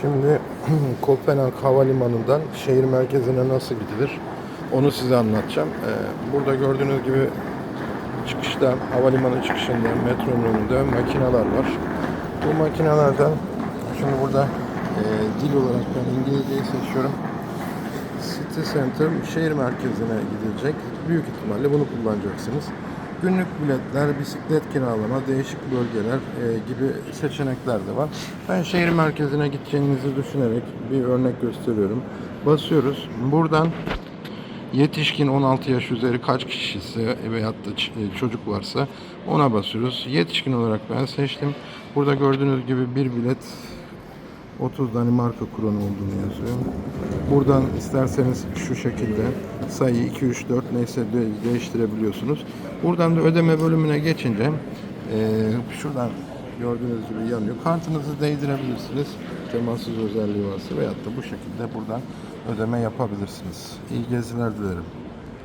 Şimdi Kopenhag Havalimanı'ndan şehir merkezine nasıl gidilir onu size anlatacağım. Ee, Burada gördüğünüz gibi çıkışta, havalimanı çıkışında, metronun önünde makineler var. Bu makinelerden şimdi burada e, dil olarak ben İngilizceyi seçiyorum. City Center şehir merkezine gidilecek. Büyük ihtimalle bunu kullanacaksınız. Günlük biletler, bisiklet kiralama, değişik bölgeler e, gibi seçenekler de var. Ben şehir merkezine gideceğinizi düşünerek bir örnek gösteriyorum. Basıyoruz. Buradan yetişkin 16 yaş üzeri kaç kişiyse veyahut da e, çocuk varsa ona basıyoruz. Yetişkin olarak ben seçtim. Burada gördüğünüz gibi bir bilet 30 Danimarka kuronu olduğunu yazıyor. Buradan isterseniz şu şekilde sayı 2, 3, 4 neyse de değiştirebiliyorsunuz. Buradan da ödeme bölümüne geçince eee, şuradan gördüğünüz gibi yanıyor. Kartınızı değdirebilirsiniz. Temassız özelliği varsa veyahut da bu şekilde buradan ödeme yapabilirsiniz. İyi geziler dilerim.